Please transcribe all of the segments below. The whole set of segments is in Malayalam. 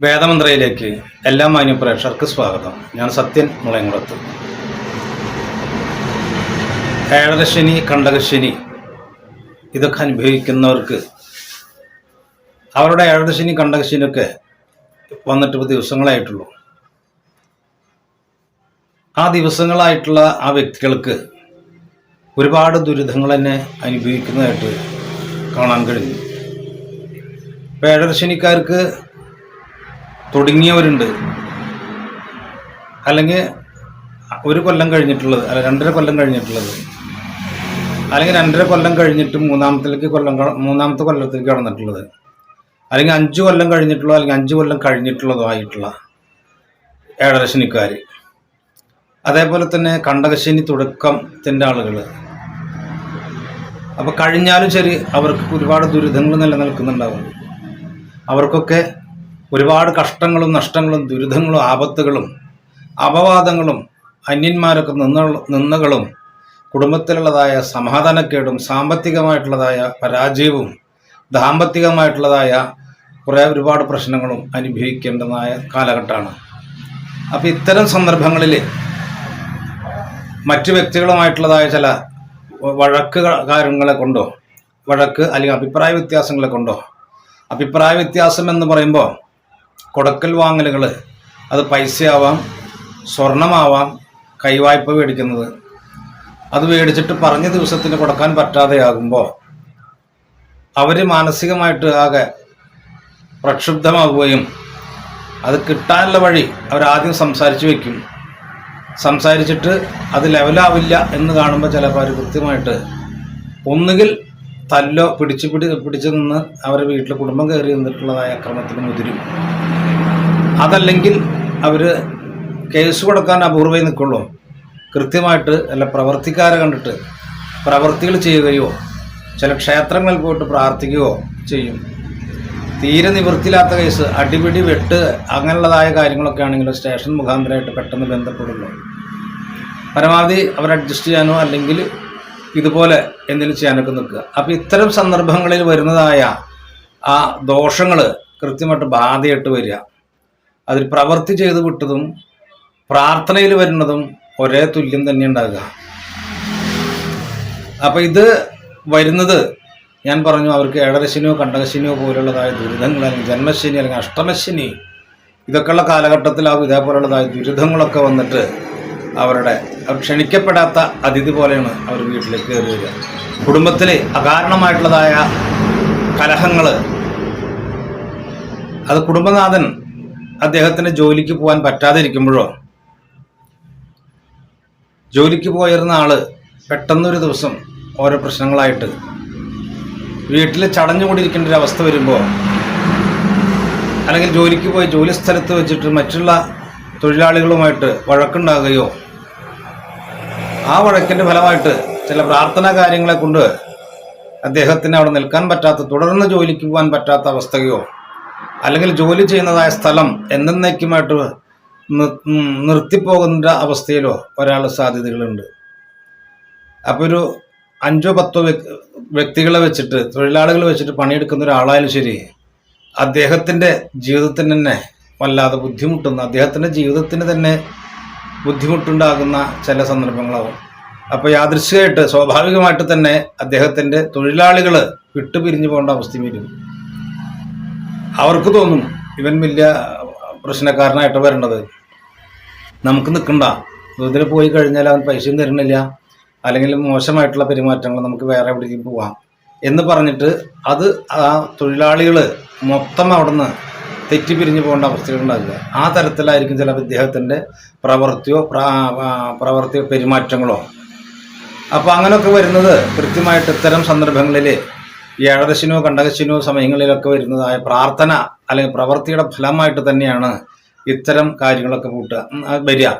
വേദമന്ത്രയിലേക്ക് എല്ലാ മാന്യ പ്രേക്ഷകർക്ക് സ്വാഗതം. ഞാൻ സത്യൻ മുളയങ്കുളത്ത് ഏഴരശനി കണ്ടകശനി ഇതൊക്കെ അനുഭവിക്കുന്നവർക്ക് അവരുടെ ഏഴരശനി കണ്ടകശനിയൊക്കെ വന്നിട്ട് ദിവസങ്ങളായിട്ടുള്ളൂ. ആ ദിവസങ്ങളായിട്ടുള്ള ആ വ്യക്തികൾക്ക് ഒരുപാട് ദുരിതങ്ങൾ തന്നെ അനുഭവിക്കുന്നതായിട്ട് കാണാൻ കഴിഞ്ഞു. ഇപ്പോൾ ഏഴരശനിക്കാർക്ക് തുടങ്ങിയവരുണ്ട്. അല്ലെങ്കിൽ ഒരു കൊല്ലം കഴിഞ്ഞിട്ടുള്ളത് അല്ല രണ്ടര കൊല്ലം കഴിഞ്ഞിട്ടുള്ളത്. അല്ലെങ്കിൽ രണ്ടര കൊല്ലം കഴിഞ്ഞിട്ട് മൂന്നാമത്തിലേക്ക് കൊല്ലം മൂന്നാമത്തെ കൊല്ലത്തിലേക്ക് കടന്നിട്ടുള്ളത്. അല്ലെങ്കിൽ അഞ്ച് കൊല്ലം കഴിഞ്ഞിട്ടുള്ളോ അല്ലെങ്കിൽ അഞ്ച് കൊല്ലം കഴിഞ്ഞിട്ടുള്ളതോ ആയിട്ടുള്ള ഏഴരശനിക്കാർ അതേപോലെ തന്നെ കണ്ടകശനി തുടക്കത്തിന്റെ ആളുകൾ. അപ്പോൾ കഴിഞ്ഞാലും ശരി അവർക്ക് ഒരുപാട് ദുരിതങ്ങൾ നിലനിൽക്കുന്നുണ്ടാവും. അവർക്കൊക്കെ ഒരുപാട് കഷ്ടങ്ങളും നഷ്ടങ്ങളും ദുരിതങ്ങളും ആപത്തുകളും അപവാദങ്ങളും അന്യന്മാരൊക്കെ നിന്ന നിന്നകളും കുടുംബത്തിലുള്ളതായ സമാധാനക്കേടും സാമ്പത്തികമായിട്ടുള്ളതായ പരാജയവും ദാമ്പത്തികമായിട്ടുള്ളതായ കുറേ ഒരുപാട് പ്രശ്നങ്ങളും അനുഭവിക്കേണ്ടതായ കാലഘട്ടമാണ്. അപ്പോൾ ഇത്തരം സന്ദർഭങ്ങളിൽ മറ്റു വ്യക്തികളുമായിട്ടുള്ളതായ ചില വഴക്ക് കാര്യങ്ങളെ കൊണ്ടോ വഴക്ക് അല്ലെങ്കിൽ അഭിപ്രായ വ്യത്യാസങ്ങളെ കൊണ്ടോ അഭിപ്രായ വ്യത്യാസം എന്ന് പറയുമ്പോൾ കൊടുക്കൽ വാങ്ങലുകൾ അത് പൈസയാവാം സ്വർണമാവാം കൈവായ്പ മേടിക്കുന്നത്. അത് മേടിച്ചിട്ട് പറഞ്ഞ ദിവസത്തിന് കൊടുക്കാൻ പറ്റാതെയാകുമ്പോൾ അവർ മാനസികമായിട്ട് ആകെ പ്രക്ഷുബ്ധമാവുകയും അത് കിട്ടാനുള്ള വഴി അവരാദ്യം സംസാരിച്ച് വയ്ക്കും സംസാരിച്ചിട്ട് അത് ലെവലാവില്ല എന്ന് കാണുമ്പോൾ ചിലപ്പോൾ അവർ കൃത്യമായിട്ട് ഒന്നുകിൽ തല്ലോ പിടിച്ചു പിടി പിടിച്ചു നിന്ന് അവരുടെ വീട്ടിൽ കുടുംബം കയറി നിന്നിട്ടുള്ളതായ അക്രമത്തിന് മുതിരും. അതല്ലെങ്കിൽ അവർ കേസ് കൊടുക്കാൻ അപൂർവമായി നിൽക്കുള്ളൂ കൃത്യമായിട്ട് അല്ല പ്രവർത്തിക്കാരെ കണ്ടിട്ട് പ്രവർത്തികൾ ചെയ്യുകയോ ചില ക്ഷേത്രങ്ങളിൽ പോയിട്ട് പ്രാർത്ഥിക്കുകയോ ചെയ്യും. തീരെ നിവൃത്തിയില്ലാത്ത കേസ് അടിപിടി വെട്ട് അങ്ങനെയുള്ളതായ കാര്യങ്ങളൊക്കെ ആണെങ്കിൽ സ്റ്റേഷൻ മുഖാന്തരമായിട്ട് പെട്ടെന്ന് ബന്ധപ്പെടുള്ളൂ. പരമാവധി അവർ അഡ്ജസ്റ്റ് ചെയ്യാനോ അല്ലെങ്കിൽ ഇതുപോലെ എന്തെങ്കിലും ചെയ്യാനൊക്കെ നിൽക്കുക. അപ്പം ഇത്തരം സന്ദർഭങ്ങളിൽ വരുന്നതായ ആ ദോഷങ്ങൾ കൃത്യമായിട്ട് ബാധയായിട്ട് വരിക. അതിൽ പ്രവൃത്തി ചെയ്ത് വിട്ടതും പ്രാർത്ഥനയിൽ വരുന്നതും ഒരേ തുല്യം തന്നെ ഉണ്ടാകുക. അപ്പം ഇത് വരുന്നത് ഞാൻ പറഞ്ഞു അവർക്ക് ഏഴരശനിയോ കണ്ടകശനിയോ പോലുള്ളതായ ദുരിതങ്ങൾ അല്ലെങ്കിൽ ജന്മശനി അല്ലെങ്കിൽ അഷ്ടമശനി ഇതൊക്കെയുള്ള കാലഘട്ടത്തിലാവും ഇതേപോലുള്ളതായ ദുരിതങ്ങളൊക്കെ വന്നിട്ട് അവരുടെ ക്ഷണിക്കപ്പെടാത്ത അതിഥി പോലെയാണ് അവർ വീട്ടിലേക്ക് കയറി വരിക. കുടുംബത്തിലെ അകാരണമായിട്ടുള്ളതായ കലഹങ്ങൾ അത് കുടുംബനാഥൻ അദ്ദേഹത്തിന് ജോലിക്ക് പോകാൻ പറ്റാതെ ഇരിക്കുമ്പോഴോ ജോലിക്ക് പോയിരുന്ന ആൾ പെട്ടെന്നൊരു ദിവസം ഓരോ പ്രശ്നങ്ങളായിട്ട് വീട്ടിൽ ചടഞ്ഞുകൊണ്ടിരിക്കേണ്ട ഒരു അവസ്ഥ വരുമ്പോൾ അല്ലെങ്കിൽ ജോലിക്ക് പോയി ജോലി സ്ഥലത്ത് വെച്ചിട്ട് മറ്റുള്ള തൊഴിലാളികളുമായിട്ട് വഴക്കുണ്ടാകുകയോ ആ വഴക്കിന്റെ ഫലമായിട്ട് ചില പ്രാർത്ഥനാ കാര്യങ്ങളെ കൊണ്ട് അദ്ദേഹത്തിന് അവിടെ നിൽക്കാൻ പറ്റാത്ത തുടർന്ന് ജോലിക്ക് പോകാൻ പറ്റാത്ത അവസ്ഥയോ അല്ലെങ്കിൽ ജോലി ചെയ്യുന്നതായ സ്ഥലം എന്നേക്കുമായിട്ട് നിർത്തിപ്പോകുന്ന അവസ്ഥയിലോ ഒരാൾ സാധ്യതകളുണ്ട്. അപ്പോൾ ഒരു അഞ്ചോ പത്തോ വ്യക്തികളെ വെച്ചിട്ട് തൊഴിലാളികൾ വെച്ചിട്ട് പണിയെടുക്കുന്ന ഒരാളായാലും ശരി അദ്ദേഹത്തിന്റെ ജീവിതത്തിന് തന്നെ വല്ലാതെ ബുദ്ധിമുട്ടുന്ന അദ്ദേഹത്തിന്റെ ജീവിതത്തിന് തന്നെ ബുദ്ധിമുട്ടുണ്ടാകുന്ന ചില സന്ദർഭങ്ങളാവും. അപ്പോൾ യാദൃശ്ചികമായിട്ട് സ്വാഭാവികമായിട്ട് തന്നെ അദ്ദേഹത്തിന്റെ തൊഴിലാളികൾ വിട്ടുപിരിഞ്ഞു പോകേണ്ട അവസ്ഥയും വരും. അവർക്ക് തോന്നും ഇവൻ വലിയ പ്രശ്നക്കാരനായിട്ട് വരേണ്ടത്. നമുക്ക് നിൽക്കണ്ട. ഇതിൽ പോയി കഴിഞ്ഞാൽ അവൻ പൈസയും തരുന്നില്ല. അല്ലെങ്കിൽ മോശമായിട്ടുള്ള പെരുമാറ്റങ്ങൾ നമുക്ക് വേറെ എവിടേക്കും പോവാം. എന്ന് പറഞ്ഞിട്ട് അത് ആ തൊഴിലാളികൾ മൊത്തം അവിടുന്ന് തെറ്റിപ്പിരിഞ്ഞു പോകേണ്ട അവസ്ഥകളുണ്ടാവില്ല. ആ തരത്തിലായിരിക്കും ചില ഇദ്ദേഹത്തിന്റെ പ്രവൃത്തിയോ പ്രവൃത്തിയോ പെരുമാറ്റങ്ങളോ. അപ്പോൾ അങ്ങനെയൊക്കെ വരുന്നത് കൃത്യമായിട്ട് ഇത്തരം സന്ദർഭങ്ങളിൽ ഏഴദശിനോ കണ്ടകശിനോ സമയങ്ങളിലൊക്കെ വരുന്നതായ പ്രാർത്ഥന അല്ലെങ്കിൽ പ്രവൃത്തിയുടെ ഫലമായിട്ട് തന്നെയാണ് ഇത്തരം കാര്യങ്ങളൊക്കെ കൂട്ടുക വരിക.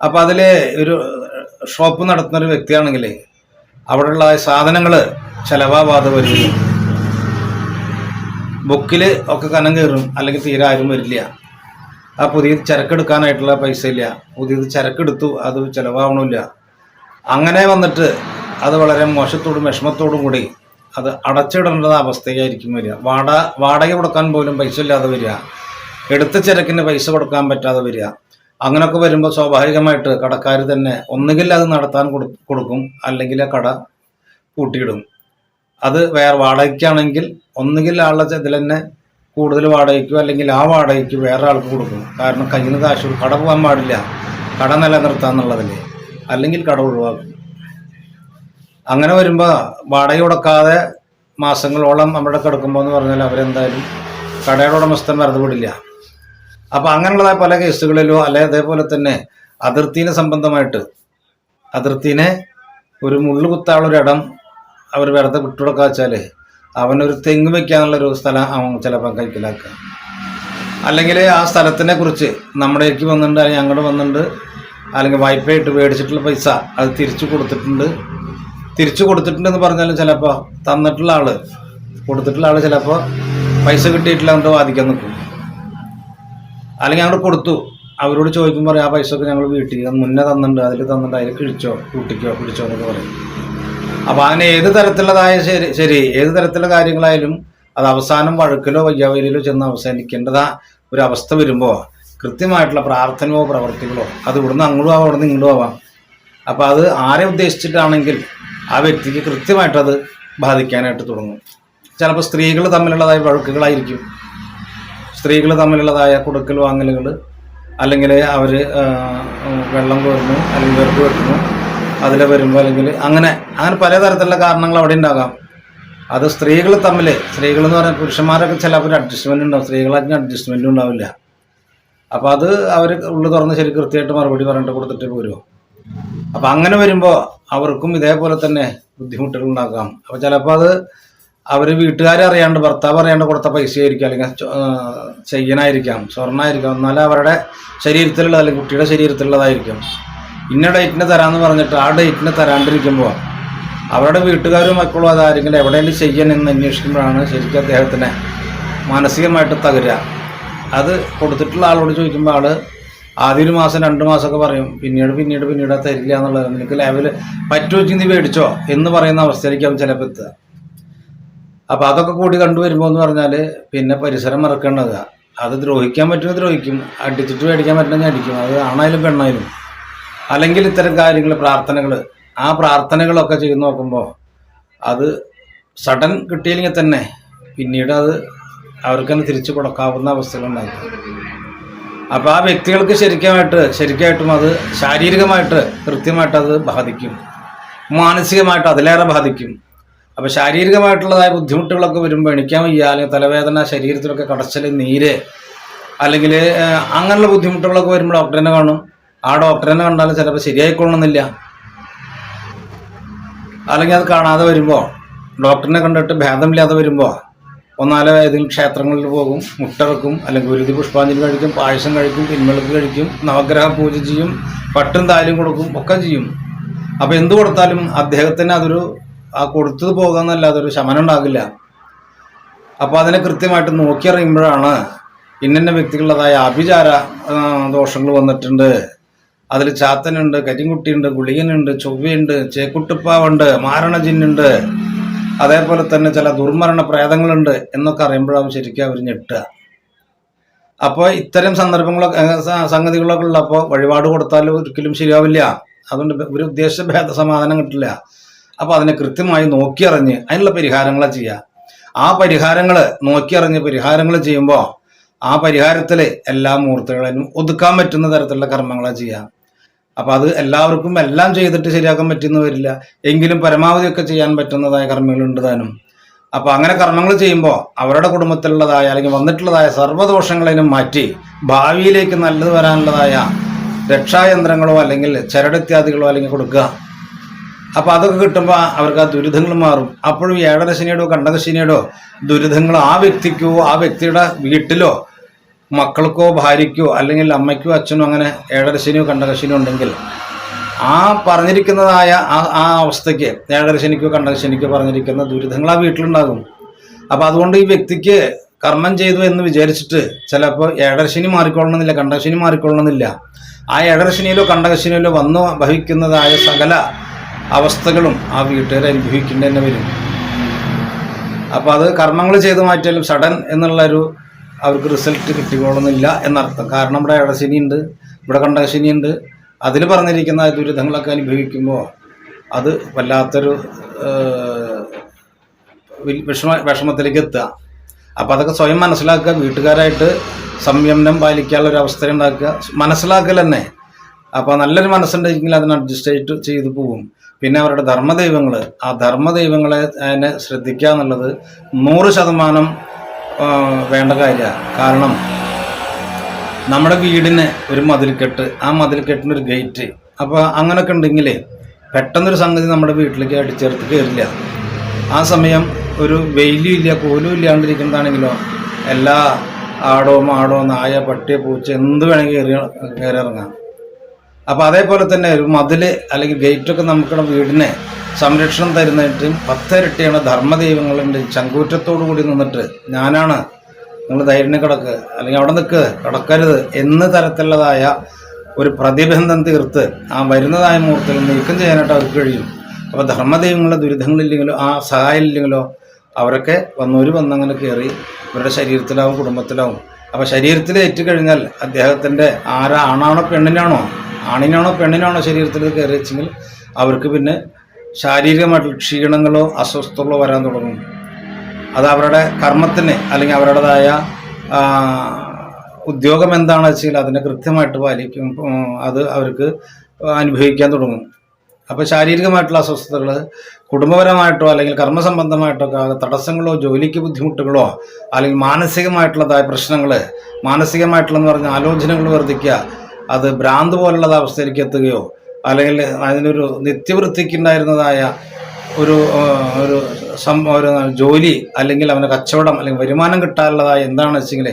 അപ്പോൾ അതിൽ ഒരു ഷോപ്പ് നടത്തുന്ന ഒരു വ്യക്തിയാണെങ്കിൽ അവിടെയുള്ള സാധനങ്ങൾ ചിലവാവാതെ വരികയും ബുക്കിൽ ഒക്കെ കനം കയറും. അല്ലെങ്കിൽ തീരെ ആരും വരില്ല. ആ പുതിയ ചരക്കെടുക്കാനായിട്ടുള്ള പൈസ ഇല്ല. പുതിയത് ചരക്കെടുത്തു അത് ചിലവാവണമില്ല അങ്ങനെ വന്നിട്ട് അത് വളരെ മോശത്തോടും വിഷമത്തോടും കൂടി അത് അടച്ചിടേണ്ട അവസ്ഥയായിരിക്കും വരിക. വാട വാടക കൊടുക്കാൻ പോലും പൈസ ഇല്ലാതെ വരിക. എടുത്ത ചരക്കിന് പൈസ കൊടുക്കാൻ പറ്റാതെ വരിക. അങ്ങനെയൊക്കെ വരുമ്പോൾ സ്വാഭാവികമായിട്ട് കടക്കാർ തന്നെ ഒന്നുകിൽ അത് നടത്താൻ കൊടുക്കും. അല്ലെങ്കിൽ ആ കട പൂട്ടിയിടും. അത് വേറെ വാടകയ്ക്കാണെങ്കിൽ ഒന്നുകിൽ ആളുടെ ഇതിൽ തന്നെ കൂടുതൽ വാടകയ്ക്കോ അല്ലെങ്കിൽ ആ വാടകയ്ക്ക് വേറെ ആൾക്ക് കൊടുക്കും കാരണം കയ്യിൽ നിന്ന് കാശ് കട പോകാൻ പാടില്ല. കട നിലനിർത്താന്നുള്ളതല്ലേ അല്ലെങ്കിൽ കട ഒഴിവാക്കും. അങ്ങനെ വരുമ്പോൾ വാടക കൊടുക്കാതെ മാസങ്ങളോളം നമ്മുടെ കിടക്കുമ്പോൾ എന്ന് പറഞ്ഞാൽ അവരെന്തായാലും കടയുടെ ഉടമസ്ഥൻ വെറുതെ വിടില്ല അപ്പോൾ അങ്ങനെയുള്ള പല കേസുകളിലോ അല്ലെ അതേപോലെ തന്നെ അതിർത്തിനെ സംബന്ധമായിട്ട് അതിർത്തിനെ ഒരു മുള്ളുകുത്താളൊരിടം അവർ വെറുതെ വിട്ടുകൊടുക്കുക വെച്ചാൽ അവനൊരു തെങ്ങ് വെക്കാനുള്ളൊരു സ്ഥലം അവൻ ചിലപ്പോൾ കൈക്കലാക്കുക. അല്ലെങ്കിൽ ആ സ്ഥലത്തിനെ കുറിച്ച് നമ്മുടേക്ക് വന്നിട്ടുണ്ട് അല്ലെങ്കിൽ അങ്ങോട്ട് വന്നിട്ടുണ്ട് അല്ലെങ്കിൽ വായ്പയായിട്ട് മേടിച്ചിട്ടുള്ള പൈസ അത് തിരിച്ചു കൊടുത്തിട്ടുണ്ട്. തിരിച്ചു കൊടുത്തിട്ടുണ്ടെന്ന് പറഞ്ഞാലും ചിലപ്പോൾ തന്നിട്ടുള്ള ആൾ കൊടുത്തിട്ടുള്ള ആൾ ചിലപ്പോൾ പൈസ കിട്ടിയിട്ടില്ല എന്നിട്ട് വാദിക്കാൻ നിൽക്കും. അല്ലെങ്കിൽ അങ്ങോട്ട് കൊടുത്തു. അവരോട് ചോദിക്കുമ്പോൾ പറയും ആ പൈസ ഒക്കെ ഞങ്ങൾ വീട്ടിൽ മുന്നേ തന്നിട്ടുണ്ട് അതിൽ തന്നിട്ടുണ്ട് അതിൽ കിഴിച്ചോ കൂട്ടിക്കോ പിടിച്ചോ എന്നൊക്കെ പറയും. അപ്പോൾ അങ്ങനെ ഏത് തരത്തിലുള്ളതായ ശരി ശരി ഏത് തരത്തിലുള്ള കാര്യങ്ങളായാലും അത് അവസാനം വഴക്കിലോ വയ്യാവലിയിലോ ചെന്ന് അവസാനിക്കേണ്ടതാ ഒരു അവസ്ഥ വരുമ്പോൾ കൃത്യമായിട്ടുള്ള പ്രാർത്ഥനയോ പ്രവർത്തികളോ അത് ഇവിടുന്ന് അങ്ങോട്ടും ആവാം ഇവിടുന്ന് ഇങ്ങോട്ടും ആവാം. അപ്പോൾ അത് ആരെ ഉദ്ദേശിച്ചിട്ടാണെങ്കിൽ ആ വ്യക്തിക്ക് കൃത്യമായിട്ട് അത് ബാധിക്കാനായിട്ട് തുടങ്ങും. ചിലപ്പോൾ സ്ത്രീകൾ തമ്മിലുള്ളതായ വഴക്കുകളായിരിക്കും. സ്ത്രീകൾ തമ്മിലുള്ളതായ കൊടുക്കൽ വാങ്ങലുകൾ അല്ലെങ്കിൽ അവർ വെള്ളം കോരുന്നു അല്ലെങ്കിൽ വെറുപ്പ് വെക്കുന്നു അതിൽ വരുമ്പോൾ അല്ലെങ്കിൽ അങ്ങനെ അങ്ങനെ പലതരത്തിലുള്ള കാരണങ്ങൾ അവിടെ ഉണ്ടാകാം. അത് സ്ത്രീകൾ തമ്മിൽ സ്ത്രീകൾ എന്ന് പറഞ്ഞാൽ പുരുഷന്മാരൊക്കെ ചിലപ്പോൾ അഡ്ജസ്റ്റ്മെന്റ് ഉണ്ടാവും സ്ത്രീകളൊക്കെ അഡ്ജസ്റ്റ്മെന്റ് ഉണ്ടാവില്ല. അപ്പോൾ അത് അവർ ഉള്ളു തുറന്ന് ശരി കൃത്യമായിട്ട് മറുപടി പറഞ്ഞിട്ട് കൊടുത്തിട്ട് പോരുമോ അപ്പോൾ അങ്ങനെ വരുമ്പോൾ അവർക്കും ഇതേപോലെ തന്നെ ബുദ്ധിമുട്ടുകൾ ഉണ്ടാക്കാം അപ്പോൾ ചിലപ്പോൾ അത് അവർ വീട്ടുകാരെ അറിയാണ്ട് ഭർത്താവ് അറിയാണ്ട് കൊടുത്ത പൈസ ആയിരിക്കും അല്ലെങ്കിൽ ചെയ്യനായിരിക്കാം സ്വർണമായിരിക്കാം എന്നാലും അവരുടെ ശരീരത്തിലുള്ള അല്ലെങ്കിൽ കുട്ടിയുടെ ശരീരത്തിലുള്ളതായിരിക്കും. ഇന്ന ഡേറ്റിന് തരാമെന്ന് പറഞ്ഞിട്ട് ആ ഡേറ്റിന് തരാണ്ടിരിക്കുമ്പോൾ അവരുടെ വീട്ടുകാരും മക്കളും അതാരെങ്കിലും എവിടെയെങ്കിലും ചെയ്യാൻ എന്ന് അന്വേഷിക്കുമ്പോഴാണ് ശരിക്കും അദ്ദേഹത്തിന് മാനസികമായിട്ട് തകരുക. അത് കൊടുത്തിട്ടുള്ള ആളോട് ചോദിക്കുമ്പോൾ ആൾ ആദ്യ ഒരു മാസം രണ്ട് മാസമൊക്കെ പറയും പിന്നീട് പിന്നീട് പിന്നീട് തരില്ല എന്നുള്ളത് നിനക്ക് ലെവൽ പറ്റുവെച്ച് നീ മേടിച്ചോ? എന്ന് പറയുന്ന അവസ്ഥയിലേക്ക് അവൻ ചിലപ്പോൾ എത്തുക. അപ്പോൾ അതൊക്കെ കൂടി കണ്ടുവരുമ്പോൾ എന്ന് പറഞ്ഞാൽ പിന്നെ പരിസരം മറക്കേണ്ടതാണ് അത് ദ്രോഹിക്കാൻ പറ്റുമോ ദ്രോഹിക്കും. അടിച്ചിട്ട് മേടിക്കാൻ പറ്റുമെങ്കിൽ അടിക്കും. അത് ആണായാലും പെണ്ണായാലും. അല്ലെങ്കിൽ ഇത്തരം കാര്യങ്ങൾ പ്രാർത്ഥനകൾ ആ പ്രാർത്ഥനകളൊക്കെ ചെയ്തു നോക്കുമ്പോൾ അത് സഡൻ കിട്ടിയില്ലെങ്കിൽ തന്നെ പിന്നീട് അത് അവർക്ക് തന്നെ തിരിച്ചു കൊടുക്കാവുന്ന അവസ്ഥകളുണ്ടാകും അപ്പോൾ ആ വ്യക്തികൾക്ക് ശരിക്കുമായിട്ട് ശരിക്കായിട്ടും അത് ശാരീരികമായിട്ട് കൃത്യമായിട്ട് അത് ബാധിക്കും. മാനസികമായിട്ട് അതിലേറെ ബാധിക്കും. അപ്പോൾ ശാരീരികമായിട്ടുള്ളതായ ബുദ്ധിമുട്ടുകളൊക്കെ വരുമ്പോൾ എണിക്കാൻ വയ്യ അല്ലെങ്കിൽ തലവേദന ശരീരത്തിലൊക്കെ കടച്ചൽ നീര് അല്ലെങ്കിൽ അങ്ങനെയുള്ള ബുദ്ധിമുട്ടുകളൊക്കെ വരുമ്പോൾ ഡോക്ടറിനെ കാണും. ആ ഡോക്ടറിനെ കണ്ടാലും ചിലപ്പോൾ ശരിയായിക്കൊള്ളണമെന്നില്ല. അല്ലെങ്കിൽ അത് കാണാതെ വരുമ്പോൾ ഡോക്ടറിനെ കണ്ടിട്ട് ഭേദമില്ലാതെ വരുമ്പോൾ ഒന്നാലോ ഏതെങ്കിലും ക്ഷേത്രങ്ങളിൽ പോകും മുട്ടറക്കും അല്ലെങ്കിൽ ഗുരുതി പുഷ്പാഞ്ജലി കഴിക്കും പായസം കഴിക്കും പിൻവിളക്ക് കഴിക്കും നവഗ്രഹ പൂജ ചെയ്യും പട്ടും താലും കൊടുക്കും ഒക്കെ ചെയ്യും. അപ്പോൾ എന്ത് കൊടുത്താലും അദ്ദേഹത്തിന് അതൊരു ആ കൊടുത്തത് പോകാന്നല്ലാതെ ഒരു ശമനം ഉണ്ടാകില്ല. അപ്പോൾ അതിനെ കൃത്യമായിട്ട് നോക്കിയറിയുമ്പോഴാണ് ഇന്നിന്ന വ്യക്തികളുടേതായ അഭിചാര ദോഷങ്ങൾ വന്നിട്ടുണ്ട്. അതിൽ ചാത്തനുണ്ട് കരിങ്കുട്ടിയുണ്ട് ഗുളികനുണ്ട് ചൊവ്വയുണ്ട് ചേക്കുട്ടുപ്പാവുണ്ട് മാരണജിന്നുണ്ട്. അതേപോലെ തന്നെ ചില ദുർമരണ പ്രേതങ്ങളുണ്ട് എന്നൊക്കെ അറിയുമ്പോഴാവും ശരിക്കും അവർ ഞെട്ടുക. അപ്പോൾ ഇത്തരം സന്ദർഭങ്ങളൊക്കെ സംഗതികളൊക്കെ ഉള്ളപ്പോൾ വഴിപാട് കൊടുത്താലും ഒരിക്കലും ശരിയാവില്ല. അതുകൊണ്ട് ഒരു ഉദ്ദേശ ഭേദ സമാധാനം കിട്ടില്ല. അപ്പോൾ അതിനെ കൃത്യമായി നോക്കിയറിഞ്ഞ് അതിനുള്ള പരിഹാരങ്ങളെ ചെയ്യുക. ആ പരിഹാരങ്ങൾ നോക്കിയറിഞ്ഞ് പരിഹാരങ്ങൾ ചെയ്യുമ്പോൾ ആ പരിഹാരത്തിൽ എല്ലാ മൂർത്തികളെയും ഒതുക്കാൻ പറ്റുന്ന തരത്തിലുള്ള കർമ്മങ്ങളെ ചെയ്യുക. അപ്പോൾ അത് എല്ലാവർക്കും എല്ലാം ചെയ്തിട്ട് ശരിയാക്കാൻ പറ്റുന്ന വരില്ല. എങ്കിലും പരമാവധിയൊക്കെ ചെയ്യാൻ പറ്റുന്നതായ കർമ്മങ്ങളുണ്ട് താനും. അപ്പോൾ അങ്ങനെ കർമ്മങ്ങൾ ചെയ്യുമ്പോൾ അവരുടെ കുടുംബത്തിലുള്ളതായ അല്ലെങ്കിൽ വന്നിട്ടുള്ളതായ സർവദോഷങ്ങളെയും മാറ്റി ഭാവിയിലേക്ക് നല്ലത് വരാനുള്ളതായ രക്ഷായന്ത്രങ്ങളോ അല്ലെങ്കിൽ ചരടിത്യാദികളോ അല്ലെങ്കിൽ കൊടുക്കുക. അപ്പോൾ അതൊക്കെ കിട്ടുമ്പോൾ അവർക്ക് ആ ദുരിതങ്ങൾ മാറും. അപ്പോഴും ഏഴരശനിയുടെയോ കണ്ടകശനിയുടെയോ ദുരിതങ്ങൾ ആ വ്യക്തിക്കോ ആ വ്യക്തിയുടെ വീട്ടിലോ മക്കൾക്കോ ഭാര്യയ്ക്കോ അല്ലെങ്കിൽ അമ്മയ്ക്കോ അച്ഛനോ അങ്ങനെ ഏഴരശനിയോ കണ്ടകശനിയോ ഉണ്ടെങ്കിൽ ആ പറഞ്ഞിരിക്കുന്നതായ ആ ആ അവസ്ഥയ്ക്ക് ഏഴരശനിക്കോ കണ്ടകശനിക്കോ പറഞ്ഞിരിക്കുന്ന ദുരിതങ്ങൾ ആ വീട്ടിലുണ്ടാകും. അപ്പോൾ അതുകൊണ്ട് ഈ വ്യക്തിക്ക് കർമ്മം ചെയ്തു എന്ന് വിചാരിച്ചിട്ട് ചിലപ്പോൾ ഏഴരശനി മാറിക്കൊള്ളണമെന്നില്ല കണ്ടകശനി മാറിക്കൊള്ളണമെന്നില്ല. ആ ഏഴരശനിയിലോ കണ്ടകശനിയിലോ വന്നു ഭവിക്കുന്നതായ സകല അവസ്ഥകളും ആ വീട്ടുകാർ അനുഭവിക്കേണ്ടി തന്നെ വരും. അപ്പോൾ അത് കർമ്മങ്ങൾ ചെയ്തു മാറ്റിയാലും സഡൻ എന്നുള്ള ഒരു അവർക്ക് റിസൾട്ട് കിട്ടിക്കോളുന്നില്ല എന്നർത്ഥം. കാരണം നമ്മുടെ ഇടശനിയുണ്ട് ഇവിടെ കണ്ടശനിയുണ്ട് അതിൽ പറഞ്ഞിരിക്കുന്ന ദുരിതങ്ങളൊക്കെ അനുഭവിക്കുമ്പോൾ അത് വല്ലാത്തൊരു വിഷമ വിഷമത്തിലേക്ക് എത്തുക. അപ്പോൾ അതൊക്കെ സ്വയം മനസ്സിലാക്കുക വീട്ടുകാരായിട്ട് സംയമനം പാലിക്കാനുള്ള ഒരു അവസ്ഥ ഉണ്ടാക്കുക. മനസ്സിലാക്കൽ തന്നെ. അപ്പോൾ നല്ലൊരു മനസ്സുണ്ടെങ്കിൽ അതിന് അഡ്ജസ്റ്റ് ആയിട്ട് ചെയ്തു പോകും പിന്നെ അവരുടെ ധർമ്മദൈവങ്ങൾ ആ ധർമ്മദൈവങ്ങളെ അതിനെ ശ്രദ്ധിക്കുക എന്നുള്ളത് നൂറ് ശതമാനം വേണ്ട കാര്യമാണ് കാരണം നമ്മുടെ വീടിന് ഒരു മതിൽക്കെട്ട് ആ മതിൽക്കെട്ടിന് ഒരു ഗേറ്റ്. അപ്പോൾ അങ്ങനെയൊക്കെ ഉണ്ടെങ്കിൽ പെട്ടെന്നൊരു സംഗതി നമ്മുടെ വീട്ടിലേക്ക് അടിച്ചേർത്ത് കയറില്ല ആ സമയം ഒരു വെയിലും ഇല്ല കോലും ഇല്ലാണ്ടിരിക്കുന്നതാണെങ്കിലോ എല്ലാ ആടോ മാടോ നായ പട്ടിയോ പൂച്ച എന്ത് വേണമെങ്കിൽ കയറി കയറി ഇറങ്ങാം. അപ്പോൾ അതേപോലെ തന്നെ ഒരു മതിൽ അല്ലെങ്കിൽ ഗേറ്റൊക്കെ നമുക്കുള്ള വീടിനെ സംരക്ഷണം തരുന്നതിട്ടും പത്തിരട്ടിയാണ് ധർമ്മദൈവങ്ങളുണ്ട് ചങ്കൂറ്റത്തോടു കൂടി നിന്നിട്ട് ഞാനാണ് നിങ്ങൾ ധൈര്യം കിടക്ക് അല്ലെങ്കിൽ അവിടെ നിൽക്ക് കിടക്കരുത് എന്ന് തരത്തിലുള്ളതായ ഒരു പ്രതിബന്ധം തീർത്ത് ആ വരുന്നതായ മുഹൂർത്തത്തിൽ നീക്കം ചെയ്യാനായിട്ട് അവർക്ക് കഴിയും. അപ്പോൾ ധർമ്മദൈവങ്ങളുടെ ദുരിതങ്ങളില്ലെങ്കിലോ ആ സഹായം ഇല്ലെങ്കിലോ അവരൊക്കെ വന്നൊരു വന്നങ്ങനെ കയറി ഇവരുടെ ശരീരത്തിലാവും കുടുംബത്തിലാവും. അപ്പോൾ ശരീരത്തിൽ ഏറ്റുകഴിഞ്ഞാൽ അദ്ദേഹത്തിന്റെ ആരാ ആണാണോ പെണ്ണിനാണോ ആണിനാണോ പെണ്ണിനാണോ ശരീരത്തിൽ കയറി വെച്ചെങ്കിൽ അവർക്ക് പിന്നെ ശാരീരികമായിട്ടുള്ള ക്ഷീണങ്ങളോ അസ്വസ്ഥതകളോ വരാൻ തുടങ്ങും. അത് അവരുടെ കർമ്മത്തിന് അല്ലെങ്കിൽ അവരുടേതായ ഉദ്യോഗം എന്താണെന്ന് വെച്ചാൽ അതിനെ കൃത്യമായിട്ട് പാലിക്കും അത് അവർക്ക് അനുഭവിക്കാൻ തുടങ്ങും. അപ്പോൾ ശാരീരികമായിട്ടുള്ള അസ്വസ്ഥതകൾ കുടുംബപരമായിട്ടോ അല്ലെങ്കിൽ കർമ്മസംബന്ധമായിട്ടോ തടസ്സങ്ങളോ ജോലിക്ക് ബുദ്ധിമുട്ടുകളോ അല്ലെങ്കിൽ മാനസികമായിട്ടുള്ളതായ പ്രശ്നങ്ങൾ മാനസികമായിട്ടുള്ളതെന്ന് പറഞ്ഞ ആലോചനകൾ വർദ്ധിക്കുക അത് ഭ്രാന്ത് പോലുള്ളത് അവസ്ഥയിലേക്ക് എത്തുകയോ അല്ലെങ്കിൽ അതിനൊരു നിത്യവൃത്തിക്കുണ്ടായിരുന്നതായ ഒരു ഒരു ജോലി അല്ലെങ്കിൽ അവന് കച്ചവടം അല്ലെങ്കിൽ വരുമാനം കിട്ടാനുള്ളതായ എന്താണെന്ന് വെച്ചെങ്കിൽ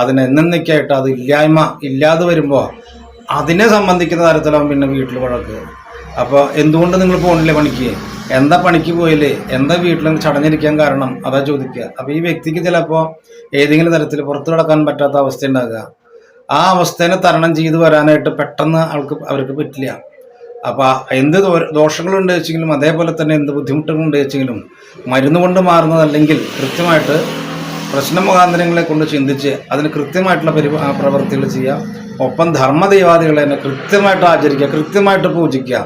അതിന് എന്നേക്കായിട്ട് അത് ഇല്ലായ്മ ഇല്ലാതെ വരുമ്പോൾ അതിനെ സംബന്ധിക്കുന്ന തരത്തിലാവും പിന്നെ വീട്ടിൽ വഴക്ക്. അപ്പോൾ എന്തുകൊണ്ട് നിങ്ങൾ പോകണില്ലേ പണിക്ക്? എന്താ പണിക്ക് പോയില്ലേ എന്താ വീട്ടിൽ ചടഞ്ഞിരിക്കാൻ കാരണം? അതാ ചോദിക്കുക. അപ്പോൾ ഈ വ്യക്തിക്ക് ചിലപ്പോൾ ഏതെങ്കിലും തരത്തിൽ പുറത്തു കിടക്കാൻ പറ്റാത്ത അവസ്ഥ ഉണ്ടാകുക. ആ അവസ്ഥേനെ തരണം ചെയ്തു വരാനായിട്ട് പെട്ടെന്ന് ആൾക്ക് അവർക്ക് പറ്റില്ല. അപ്പോൾ എന്ത് ദോഷങ്ങളുണ്ട് വെച്ചെങ്കിലും അതേപോലെ തന്നെ എന്ത് ബുദ്ധിമുട്ടുകളുണ്ട് വെച്ചെങ്കിലും മരുന്ന് കൊണ്ട് മാറുന്നതല്ലെങ്കിൽ കൃത്യമായിട്ട് പ്രശ്ന മുഖാന്തരങ്ങളെ കൊണ്ട് ചിന്തിച്ച് അതിന് കൃത്യമായിട്ടുള്ള പരി പ്രവൃത്തികൾ ചെയ്യുക. ഒപ്പം ധർമ്മദൈവാദികളെ തന്നെ കൃത്യമായിട്ട് ആചരിക്കുക കൃത്യമായിട്ട് പൂജിക്കുക.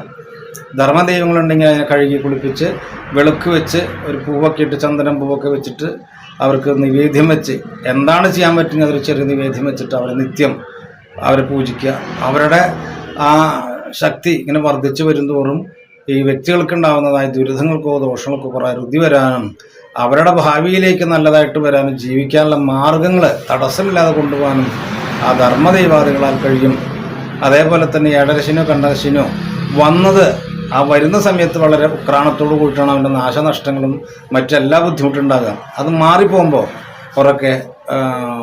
ധർമ്മദൈവങ്ങളുണ്ടെങ്കിൽ അതിനെ കഴുകി കുളിപ്പിച്ച് വെളുക്ക് വെച്ച് ഒരു പൂവൊക്കെ ഇട്ട് ചന്ദനം പൂവൊക്കെ വെച്ചിട്ട് അവർക്ക് നിവേദ്യം വെച്ച് എന്താണ് ചെയ്യാൻ പറ്റുന്നത്? അതൊരു ചെറിയ നിവേദ്യം വെച്ചിട്ട് അവരെ നിത്യം അവരെ പൂജിക്കുക. അവരുടെ ആ ശക്തി ഇങ്ങനെ വർദ്ധിച്ചു വരുംതോറും ഈ വ്യക്തികൾക്ക് ഉണ്ടാകുന്നതായ ദുരിതങ്ങൾക്കോ ദോഷങ്ങൾക്കോ രുതി വരാനും അവരുടെ ഭാവിയിലേക്ക് നല്ലതായിട്ട് വരാനും ജീവിക്കാനുള്ള മാർഗങ്ങൾ തടസ്സമില്ലാതെ കൊണ്ടുപോകാനും ആ ധർമ്മദൈവാദികളാൽ കഴിയും. അതേപോലെ തന്നെ ഏഴരശിനോ കണ്ടരശിനോ വന്നത് ആ വരുന്ന സമയത്ത് വളരെ ഉക്രാണത്തോട് കൂടിയിട്ടാണ് അവന്റെ നാശനഷ്ടങ്ങളും മറ്റെല്ലാ ബുദ്ധിമുട്ടുണ്ടാകുക അത് മാറിപ്പോകുമ്പോൾ കുറേയൊക്കെ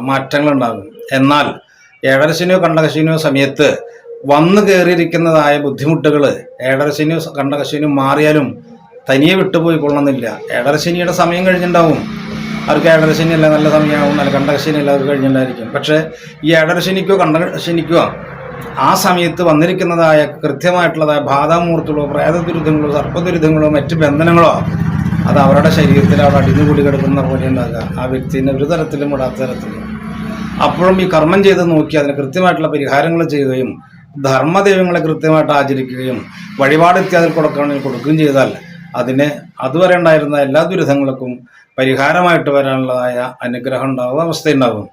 മാറ്റങ്ങളുണ്ടാകും. എന്നാൽ ഏഴരശിനോ കണ്ടകശിനോ സമയത്ത് വന്നു കയറിയിരിക്കുന്നതായ ബുദ്ധിമുട്ടുകൾ ഏടരശനി കണ്ടകശനിയും മാറിയാലും തനിയെ വിട്ടുപോയി കൊള്ളണമെന്നില്ല. ഏടരശനിയുടെ സമയം കഴിഞ്ഞിട്ടുണ്ടാവും. അവർക്ക് ഏടരശനി അല്ല നല്ല സമയമാവും നല്ല കണ്ടകശനി അല്ല അവർക്ക് കഴിഞ്ഞിട്ടുണ്ടായിരിക്കും. പക്ഷേ ഈ ഏടരശനിക്കോ കണ്ടകശനിക്കോ ആ സമയത്ത് വന്നിരിക്കുന്നതായ കൃത്യമായിട്ടുള്ളതായ ബാധാമൂർത്തുകളോ പ്രേതദുരിതങ്ങളോ സർപ്പദുരിതങ്ങളോ മറ്റ് ബന്ധനങ്ങളോ അത് അവരുടെ ശരീരത്തിൽ അവിടെ അടിഞ്ഞുകൂടി കിടക്കുന്ന പോലെ ഉണ്ടാകുക ആ വ്യക്തിനെ ഒരു തരത്തിലും വിടാത്ത തരത്തിലും. അപ്പോഴും ഈ കർമ്മം ചെയ്ത് നോക്കി അതിന് കൃത്യമായിട്ടുള്ള പരിഹാരങ്ങൾ ചെയ്യുകയും ധർമ്മദൈവങ്ങളെ കൃത്യമായിട്ട് ആചരിക്കുകയും വഴിപാട് ഇത്യാദി കൊടുക്കുകയാണെങ്കിൽ കൊടുക്കുകയും ചെയ്താൽ അതിന് അതുവരെ ഉണ്ടായിരുന്ന എല്ലാ ദുരിതങ്ങൾക്കും പരിഹാരമായിട്ട് വരാനുള്ളതായ അനുഗ്രഹം ഉണ്ടാവും അവസ്ഥയുണ്ടാകും.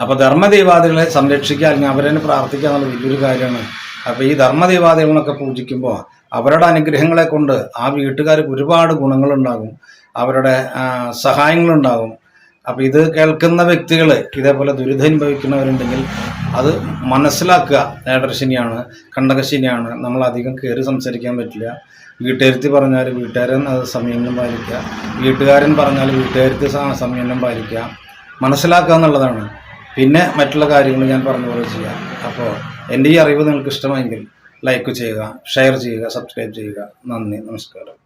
അപ്പോൾ ധർമ്മദൈവാദികളെ സംരക്ഷിക്കുക അല്ലെങ്കിൽ അവരെ പ്രാർത്ഥിക്കുക എന്നുള്ള വലിയൊരു കാര്യമാണ്. അപ്പോൾ ഈ ധർമ്മദൈവാദികളൊക്കെ പൂജിക്കുമ്പോൾ അവരുടെ അനുഗ്രഹങ്ങളെ കൊണ്ട് ആ വീട്ടുകാർക്ക് ഒരുപാട് ഗുണങ്ങളുണ്ടാകും. അവരുടെ സഹായങ്ങളുണ്ടാകും. അപ്പോൾ ഇത് കേൾക്കുന്ന വ്യക്തികൾ ഇതേപോലെ ദുരിതം അനുഭവിക്കുന്നവരുണ്ടെങ്കിൽ അത് മനസ്സിലാക്കുക. നേടർശനിയാണ് കണ്ടകശനിയാണ് നമ്മൾ അധികം കയറി സംസാരിക്കാൻ പറ്റില്ല. വീട്ടുകാരത്തി പറഞ്ഞാൽ വീട്ടുകാരൻ അത് സംയമനം പാലിക്കുക. വീട്ടുകാരൻ പറഞ്ഞാൽ വീട്ടുകാരത്തി സംയമനം പാലിക്കുക. മനസ്സിലാക്കുക എന്നുള്ളതാണ്. പിന്നെ മറ്റുള്ള കാര്യങ്ങൾ ഞാൻ പറഞ്ഞു പോലെ ചെയ്യാം. അപ്പോൾ എന്റെ ഈ അറിവ് നിങ്ങൾക്ക് ഇഷ്ടമായെങ്കിൽ ലൈക്ക് ചെയ്യുക ഷെയർ ചെയ്യുക സബ്സ്ക്രൈബ് ചെയ്യുക. നന്ദി നമസ്കാരം.